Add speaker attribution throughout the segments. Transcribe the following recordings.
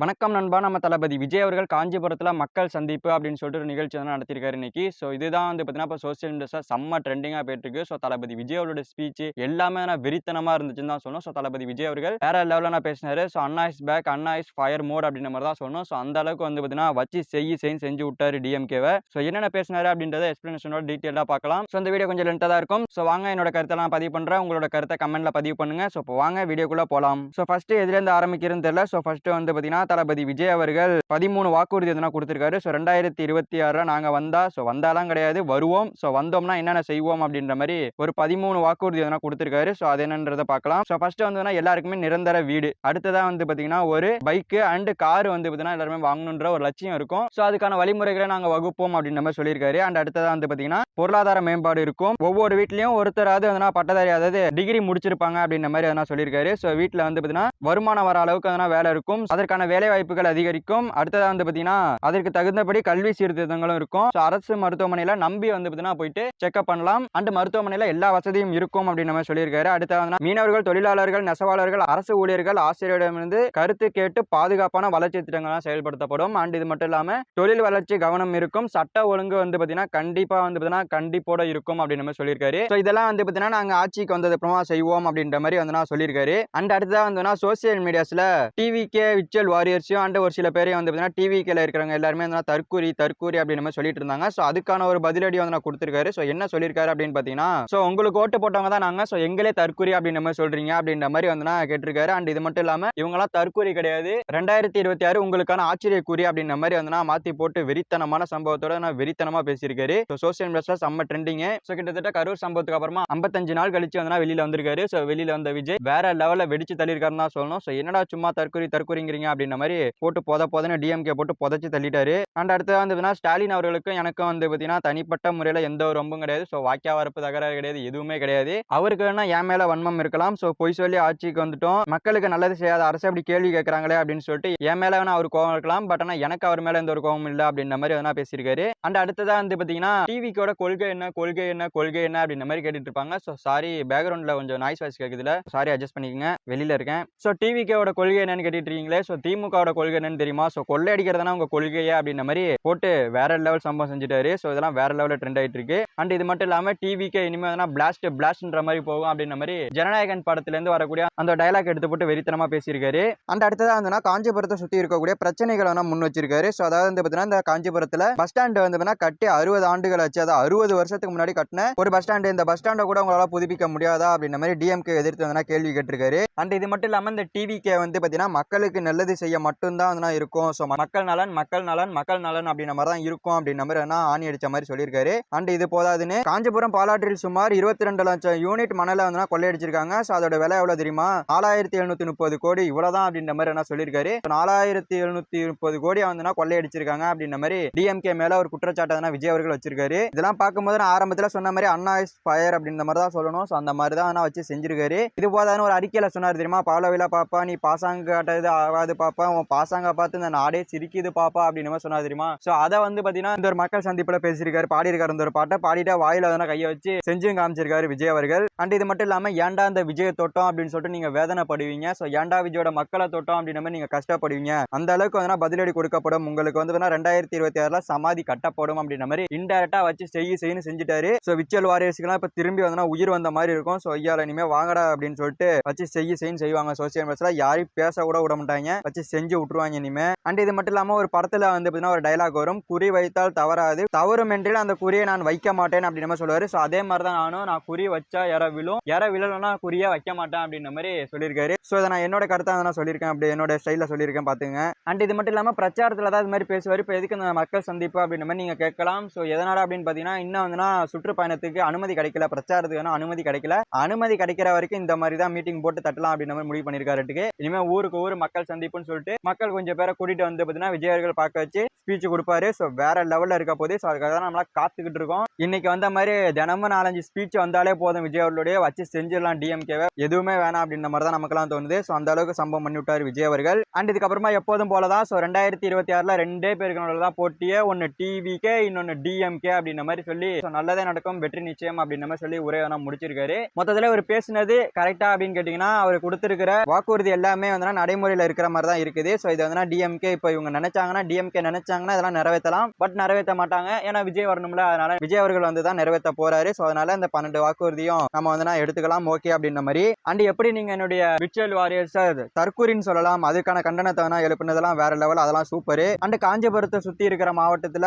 Speaker 1: வணக்கம் நண்பா. நம்ம தளபதி விஜய் அவர்கள் காஞ்சிபுரத்தில் மக்கள் சந்திப்பு அப்படின்னு சொல்லிட்டு ஒரு நிகழ்ச்சி வந்து நடத்திருக்காரு இன்னைக்கு. ஸோ இதுதான் வந்து பார்த்தீங்கன்னா இப்போ சோசியல் மீடியாஸாக செம்ம ட்ரெண்டிங்காக போயிட்டு இருக்கு ஸோ தளபதி விஜய் அவரோட ஸ்பீச் எல்லாமே நான் வெறித்தனமாக இருந்துச்சுன்னு தான் சொன்னோம் ஸோ தளபதி விஜய் அவர்கள் வேற லெவலில் நான் பேசினாரு. ஸோ அண்ணா இஸ் பேக் அண்ணா இஸ் ஃபயர் மோட் அப்படின்ற மாதிரி தான் சொன்னோம் ஸோ அந்த அளவுக்கு வந்து பார்த்தீங்கன்னா வச்சு செய்யி செய்யும் செஞ்சு விட்டாரு டிஎம்கேவை ஸோ என்னென்ன பேசினாரு அப்படின்றத எக்ஸ்பிளனேஷனோட டீட்டெயிலாக பார்க்கலாம். ஸோ இந்த வீடியோ கொஞ்சம் லென்ட்டாக தான் இருக்கும். ஸோ வாங்க என்னோட கருத்தை நான் பதிவு பண்ணுறேன் உங்களோட கருத்தை கமெண்ட்ல பதிவு பண்ணுங்க. ஸோ இப்போ வாங்க வீடியோக்குள்ளே போகலாம் ஸோ ஃபஸ்ட்டு எதுலேருந்து ஆரம்பிக்கிறதுன்னு தெரியல. ஸோ ஃபஸ்ட்டு வந்து பார்த்தீங்கன்னா தளபதி விஜய் அவர்கள் பதிமூணு வாக்குறுதி எதுனா கொடுத்துருக்காரு. ஸோ ரெண்டாயிரத்தி இருபத்தி ஆறில் நாங்கள் வந்தா ஸோ வந்தாலாம் கிடையாது. வருவோம். ஸோ வந்தோம்னா என்னென்ன செய்வோம் அப்படின்ற மாதிரி ஒரு பதிமூணு வாக்குறுதி எதுனா கொடுத்துருக்காரு. ஸோ அது என்னன்றதை பார்க்கலாம். ஸோ ஃபர்ஸ்ட் வந்துன்னா எல்லாருக்குமே நிரந்தர வீடு. அடுத்ததாக வந்து பார்த்தீங்கன்னா ஒரு பைக்கு அண்ட் கார் வந்து பார்த்தீங்கன்னா எல்லாருமே வாங்கணுன்ற ஒரு லட்சியம் இருக்கும். ஸோ அதுக்கான வழிமுறைகளை நாங்கள் வகுப்போம் அப்படின்ற மாதிரி சொல்லியிருக்காரு. அண்ட் அடுத்ததாக வந்து பார்த்தீங்கன்னா பொருளாதார மேம்பாடு இருக்கும். ஒவ்வொரு வீட்லயும் ஒருத்தராவது வந்து பட்டதாரி அதாவது டிகிரி முடிச்சிருப்பாங்க அப்படின்ற மாதிரி எதனா சொல்லியிருக்காரு. ஸோ வீட்டில் வந்து பார்த்தீங்கன்னா வருமானம் வர அளவுக்கு எதனா வேலை இருக்கும். அதற்கான வேலை வாய்ப்புகள் அதிகரிக்கும். அடுத்ததாக வந்து பார்த்தீங்கன்னா அதற்கு தகுந்தபடி கல்வி சீர்திருத்தங்களும் இருக்கும். ஸோ அரசு மருத்துவமனையில் நம்பி வந்து பார்த்தீங்கன்னா போயிட்டு செக்அப் பண்ணலாம். அண்ட் மருத்துவமனையில் எல்லா வசதியும் இருக்கும் அப்படின்ற மாதிரி சொல்லியிருக்காரு. அடுத்ததாக மீனவர்கள் தொழிலாளர்கள் நெசவாளர்கள் அரசு ஊழியர்கள் ஆசிரியரிடமிருந்து கருத்து கேட்டு பாதுகாப்பான வளர்ச்சி திட்டங்கள்லாம் செயல்படுத்தப்படும். அண்ட் இது மட்டும் இல்லாமல் தொழில் வளர்ச்சி கவனம் இருக்கும். சட்ட ஒழுங்கு வந்து பார்த்தீங்கன்னா கண்டிப்பாக வந்து பார்த்தீங்கன்னா கண்டிப்போட இருக்கும் அப்படின்ற மாதிரி சொல்லியிருக்காரு. ஸோ இதெல்லாம் வந்து பார்த்தீங்கன்னா நாங்கள் ஆட்சிக்கு வந்தது அப்புறமா செய்வோம் அப்படின்ற மாதிரி வந்து நான் சொல்லியிருக்காரு. அண்ட் அடுத்ததாக வந்து சோசியல் மீடியாஸில் டிவிகே விச்சுவல் வாரியர்ஸையும் அண்ட் ஒரு சில பேரையும் வந்து பார்த்தீங்கன்னா டிவிகேல இருக்கிறவங்க எல்லாருமே வந்து தற்கூரி தற்கூரி அப்படின்ற மாதிரி சொல்லிட்டு இருந்தாங்க. ஸோ அதுக்கான ஒரு பதிலடி வந்து நான் கொடுத்துருக்காரு. ஸோ என்ன சொல்லியிருக்காரு அப்படின்னு பார்த்தீங்கன்னா ஸோ உங்களுக்கு ஓட்டு போட்டவங்க தான் நாங்கள் ஸோ எங்களே தற்கூரி அப்படின்ற மாதிரி சொல்றீங்க அப்படின்ற மாதிரி வந்து நான் கேட்டிருக்காரு. அண்ட் இது மட்டும் இல்லாமல் இவங்களாம் தற்கூரி கிடையாது. ரெண்டாயிரத்தி இருபத்தி ஆறு உங்களுக்கான ஆச்சரியக்கூறி அப்படின்ற மாதிரி வந்து நான் மாற்றி போட்டு வெறித்தனமான சம்பவத்தோட நான் வெறித்தனமாக பேசியிருக்காரு. ஸோ சோசியல் மீடியாஸ்ல செம்ம ட்ரெண்டிங்கு ஸோ கிட்டத்தட்ட கரூர் சம்பவத்துக்கு அப்புறமா ஐம்பத்தஞ்சு நாள் கழிச்சு வந்து வெளியில் வந்திருக்காரு. ஸோ வெளியில் வந்த விஜய் வேற லெவலில் வெடிச்சு தள்ளியிருக்காருன்னு தான் சொல்லணும். ஸோ என்னடா சும்மா தற்கொலை தற்கொலைங்கிறீங்க அப்படின்ற மாதிரி போட்டு போத பொதன்னு டிஎம்கே போட்டு புதைச்சு தள்ளிட்டாரு. அண்ட் அடுத்து வந்து ஸ்டாலின் அவர்களுக்கும் எனக்கும் வந்து பார்த்தீங்கன்னா தனிப்பட்ட முறையில் எந்த ஒரு ரொம்பவும் கிடையாது. ஸோ வாக்கியா வரப்பு தகராறு கிடையாது எதுவுமே கிடையாது. அவருக்கு வேணா என் மேல வன்மம் இருக்கலாம். ஸோ பொய் சொல்லி ஆட்சிக்கு வந்துட்டோம். மக்களுக்கு நல்லது செய்யாத அரசு அப்படி கேள்வி கேட்கறாங்களே அப்படின்னு சொல்லிட்டு என் மேலே வேணா அவர் கோவம் இருக்கலாம். பட் ஆனால் எனக்கு அவர் மேலே எந்த ஒரு கோவம் இல்லை அப்படின்ற மாதிரி எதனா பேசியிருக்காரு. அண்ட் அடுத்ததா வந்து பார்த்தீங்கன்னா டிவிக்கோட கொள்கை என்ன கொள்கை என்ன கொள்கை என்ன அப்படின்ற மாதிரி கேட்டுட்டு இருப்பாங்க. ஸோ சாரி பேக்ரவுண்ட்ல கொஞ்சம் நாய்ஸ் வாய்ஸ் கேட்குதுல சாரி அட்ஜஸ்ட் பண்ணிக்கங்க. வெளியில இருக்கேன். ஸோ டிவிக்கோட கொள்கை என்னன்னு கேட்டுட்டு இருக்கீங்களே? ஸோ திமுகவோட கொள்கை என்னன்னு தெரியுமா? ஸோ கொள்ளை அடிக்கிறதுனா உங்க கொள்கையா அப்படின்ற மாதிரி போட்டு வேற லெவல் சம்பவம் செஞ்சுட்டாரு. ஸோ இதெல்லாம் வேற லெவலில் ட்ரெண்ட் ஆயிட்டு இருக்கு. அண்ட் இது மட்டும் இல்லாம டிவிக்கு இனிமேல் பிளாஸ்ட் பிளாஸ்ட்ன்ற மாதிரி போகும் அப்படின்ற மாதிரி ஜனநாயகன் படத்துல இருந்து வரக்கூடிய அந்த டைலாக் எடுத்து போட்டு வெறித்தனமா பேசியிருக்காரு. அண்ட் அடுத்ததா வந்து காஞ்சிபுரத்தை சுத்தி இருக்கக்கூடிய பிரச்சனைகளை வந்து முன் வச்சிருக்காரு. ஸோ அதாவது வந்து பார்த்தீங்கன்னா இந்த காஞ்சிபுரத்துல பஸ் ஸ்டாண்ட் வந்து கட்டி அறுபது ஆண்டுகள் ஆச்சு. அதாவது அறுபது வருஷத்துக்கு முன்னாடி கட்டின ஒரு பஸ் ஸ்டாண்டு இந்த பஸ் ஸ்டாண்டை கூட உங்களால புதுப்பிக்க முடியாதா அப்படின்ற மாதிரி டிஎம்கே எதிர்த்து வந்து கேள்வி கேட்டிருக்காரு. அண்ட் இது மட்டும் இல்லாமல் இந்த டிவிக்கே வந்து பார்த்தீங்கன்னா மக்களுக்கு நல்லது செய்ய மட்டும்தான் வந்து இருக்கும். ஸோ மக்கள் நலன் மக்கள் நலன் மக்கள் நலன் அப்படின்ற மாதிரி தான் இருக்கும் அப்படின்ற மாதிரி வேணா ஆணி அடிச்ச மாதிரி சொல்லியிருக்காரு. அண்ட் இது போதாதுன்னு காஞ்சிபுரம் பாலாற்றில் சுமார் இருபத்தி ரெண்டு லட்சம் யூனிட் மணலை வந்து கொள்ளையடிச்சிருக்காங்க. ஸோ அதோட விலை எவ்வளவு தெரியுமா? நாலாயிரத்தி எழுநூத்தி முப்பது கோடி. இவ்வளோதான் அப்படின்ற மாதிரி என்ன சொல்லியிருக்காரு. நாலாயிரத்தி எழுநூத்தி முப்பது கோடி வந்து கொள்ளையடிச்சிருக்காங்க அப்படின்ற மாதிரி டிஎம்கே மேல ஒரு குற்றச்சாட்டை விஜய் அவர்கள் வச்சிருக்காரு. இதெல்லாம் பார்க்கும்போது நான் ஆரம்பத்தில் சொன்ன மாதிரி அண்ணா இஸ் ஃபயர் அப்படின்ற மாதிரி தான் சொல்லணும். ஸோ அந்த மாதிரி தான் நான் வச்சு செஞ்சிருக்காரு. இது போதான்னு ஒரு அறிக்கையில் சொன்னார் தெரியுமா? பாலவிலா பாப்பா நீ பாசாங்க காட்டது ஆகாது பாப்பா உன் பாசாங்க பார்த்து இந்த நாடே சிரிக்குது பாப்பா அப்படின்னு மாதிரி சொன்னார் தெரியுமா? ஸோ அதை வந்து பார்த்தீங்கன்னா இந்த ஒரு மக்கள் சந்திப்பில் பேசியிருக்காரு. பாடியிருக்காரு இந்த ஒரு பாட்டை. பாடிட்டா வாயில் அதனால் கையை வச்சு செஞ்சும் காமிச்சிருக்காரு விஜய் அவர்கள். அண்ட் இது மட்டும் இல்லாம ஏண்டா இந்த விஜய் தொட்டோம்? அப்படின்னு சொல்லிட்டு நீங்க வேதனைப்படுவீங்க. ஸோ ஏன்டா விஜயோட மக்களை தொட்டோம்? அப்படின்ற மாதிரி நீங்க கஷ்டப்படுவீங்க. அந்த அளவுக்கு வந்து பதிலடி கொடுக்கப்படும். உங்களுக்கு வந்து ரெண்டாயிரத்தி இருபத்தி ஆறுல சமாதி கட்டப்படும் அப்படின்ற மாதிரி இன்டெரக்டா வச்சு செய்ய செய்யு செஞ்சுட்டாரு. ஸோ விச்சல் வாரியர்ஸ்க்குலாம் இப்போ திரும்பி வந்தா உயிர் வந்த மாதிரி இருக்கும். ஸோ ஐயால இனிமே வாங்கடா அப்படின்னு சொல்லிட்டு வச்சு செய்ய செய்யு செய்வாங்க சோசியல் மீடியாஸில் யாரையும் பேச கூட விட மாட்டாங்க. வச்சு செஞ்சு விட்டுருவாங்க இனிமே. அண்ட் இது மட்டும் இல்லாம ஒரு படத்துல வந்து பார்த்தீங்கன்னா ஒரு டைலாக் வரும். குறி வைத்தால் தவறாது. தவறும் என்றே அந்த குறியை நான் வைக்க மாட்டேன் அப்படின்னு மாதிரி சொல்லுவாரு. ஸோ அதே மாதிரி தான் நானும் நான் குறி வச்சா யார விழும்? யார விழலன்னா குறியா வைக்க மாட்டேன் அப்படின்ற மாதிரி சொல்லியிருக்காரு. ஸோ இதை நான் என்னோட கருத்தை வந்து நான் சொல்லியிருக்கேன். அப்படி என்னோட ஸ்டைலில் சொல்லியிருக்கேன் பார்த்துங்க அண்ட் இது மட்டும் இல்லாமல் பிரச்சாரத்தில் தான் இது மாதிரி பேசுவார். இப்போ எதுக்கு இந்த மக்கள் சந்திப்பு அப்படின்ற மாதிரி நீங்கள் கேட்கலாம். ஸோ எதனால் அப்படின்னு பார்த்தீங்கன்னா இன்னும் வந்துன்னா சுற்றுப்பயணத்துக்கு அனுமதி கிடைக்கல பிரச்சாரத்துக்கு வேணா அனுமதி கிடைக்கல. அனுமதி கிடைக்கிற வரைக்கும் இந்த மாதிரி தான் மீட்டிங் போட்டு தட்டலாம் அப்படின்ற மாதிரி முடிவு பண்ணியிருக்காருட்டுக்கு இனிமேல் ஊருக்கு ஊர் மக்கள் சந்திப்புன்னு சொல்லிட்டு மக்கள் கொஞ்சம் பேரை கூட்டிட்டு வந்து பார்த்தீங்கன்னா விஜய் அவர்கள் பார்க்க வச்சு ஸ்பீச் கொடுப்பாரு. ஸோ வேற லெவலில் இருக்க போதே ஸோ அதுக்காக தான் நம்மளா காத்துக்கிட்டு இருக்கோம். இன்னைக்கு வந்த மாதிரி தினமும் நாலஞ்சு ஸ்பீச் வந்தாலே போதும் விஜய் அவர்களுடைய வச்சு செஞ்சிடலாம் டிஎம்கேவை எதுவுமே வேணாம் அப்படின்ற மாதிரி தான் நமக்குலாம் தோணுது. ஸோ அந்த அளவுக்கு சம்பவம் பண்ணி விட்டார் விஜய் அவர்கள். அண்ட் இதுக்கப்புறமா எப்போதும் போல தான் ஸோ ரெண்டாயிரத்தி இருபத்தி ஆறில் ரெண்டே பேருக்கு தான் போட்டியே. ஒன்று டிவிகே இன்னொன்று டிஎம்கே அப்படின்ற மாதிரி சொல்லி நல்லதே நடக்கும் வெற்றி நிச்சயம் அப்படின்ற மாதிரி சொல்லி உரையை நான் முடிச்சிருக்காரு. மொத்தத்தில் அவர் பேசினது கரெக்டா அப்படின்னு கேட்டிங்கன்னா அவர் கொடுத்துருக்கிற வாக்குறுதி எல்லாமே வந்து நடைமுறையில் இருக்கிற மாதிரி தான் இருக்குது. ஸோ இது வந்து டிஎம்கே இப்போ இவங்க நினைச்சாங்கன்னா டிஎம்கே நினைச்சாங்கன்னா இதெல்லாம் நிறைவேற்றலாம். பட் நிறைவேற்ற மாட்டாங்க. ஏன்னா விஜய் வரணும்ல அதனால விஜய் அவர்கள் வந்து தான் நிறைவேற்ற போறாரு. ஸோ அதனால இந்த பன்னெண்டு வாக்குறுதியும் நம்ம வந்து எடுத்துக்கலாம். ஓகே அப்படின்ற மாதிரி. அண்ட் எப்படி நீங்க என்னுடைய விர்ச்சுவல் வாரியர்ஸ் தற்கூரின்னு சொல்லலாம் அதுக்கான கண்டனத்தை வேணா எழுப்பினதெல்லாம் வேற லெவல் அதெல்லாம் சூப்பர். அண்ட் காஞ்சிபுரத்தை சுத்தி இருக்கிற மாவட்டத்துல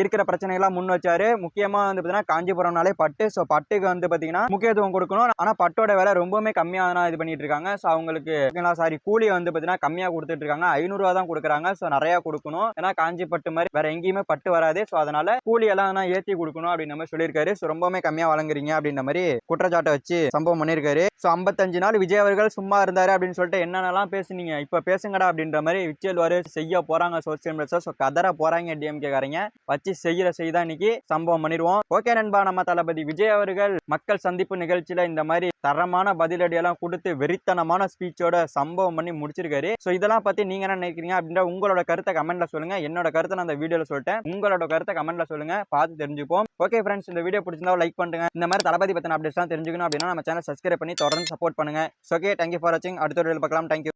Speaker 1: இருக்கிற பிரச்சனைகள்லாம் முன் வச்சாரு. முக்கியமா வந்து பாத்தீங்கன்னா காஞ்சிபுரம்னாலே பட்டு. ஸோ பட்டுக்கு வந்து பாத்தீங்கன்னா முக்கியத்துவம் கொடுக்கணும். ஆனா பட்டோட விலை ரொம்பவுமே கம்மியா தான் இது பண்ணிட்டு இருக்காங்க ஸோ அவங்களுக்கு சாரி கூலி வந்து பாத்தீங்கன்னா கம்மியா கொடுத்துட்டு இருக்காங்க ஐநூறுரூவா தான் கொடுக்குறாங்க. ஸோ நிறைய கொடுக்கணும். ஏன்னா காஞ்சி பட்டு மாதிரி வேற எங்கேயுமே பட்டு வராது. ஸோ அதனால கூலி எல்லாம் நான் ஏத்தி கொடுக்கணும் அப்படின்ற மாதிரி சொல்லியிருக்காரு. ஸோ ரொம்பவுமே கம்மியா வழங்குறீங்க அப்படின்ற மாதிரி குற்றச்சாட்டை வச்சு சம்பவம் பண்ணியிருக்காரு. ஸோ ஐம்பத்தஞ்சு நாள் விஜய் அவர்கள் சும்மா இருந்தாரு அப்படின்னு சொல்லிட்டு என்னென்னலாம் பேசுனீங்க? இப்போ பேசுங்கடா அப்படின்ற மாதிரி விச்சல் வரு செய்ய போறாங்க சோசியல் மீடியா ஸோ கதற போறாங்க டிஎம்கே காரங்க. வச்சு செய்யற செய்தா இன்னைக்கு சம்பவம் பண்ணிடுவோம். ஓகே நண்பா நம்ம தளபதி விஜய் அவர்கள் மக்கள் சந்திப்பு நிகழ்ச்சியில இந்த மாதிரி தரமான பதிலடி எல்லாம் கொடுத்து வெறித்தனமான ஸ்பீச்சோட சம்பவம் பண்ணி முடிச்சிருக்காரு. ஸோ இதெல்லாம் பத்தி நீங்க என்ன நினைக்கிறீங்க அப்படின்ற உங்களோட கருத்தை கமெண்ட்ல சொல்லுங்க. என்னோட கருத்தை நான் அந்த வீடியோல சொல்லிட்டேன். உங்களோட கருத்தை கமெண்ட்ல சொல்லுங்க. பார்த்து தெரிஞ்சுப்போம். ஓகே ஃப்ரெண்ட்ஸ் இந்த வீடியோ பிடிச்சிருந்தா லைக் பண்ணுங்க. இந்த மாதிரி தளபதி பத்தின அப்டேட்ஸ் தெரிஞ்சுக்கணும் அப்படின்னா நம்ம சேனல் சப்ஸ்கிரைப் பண்ணி தொடர்ந்து சப்போர்ட் பண்ணுங்க. ஓகே தேங்க்யூ ஃபார் வாட்சிங் அடுத்த வீடியோ பார்க்கலாம். தேங்க்யூ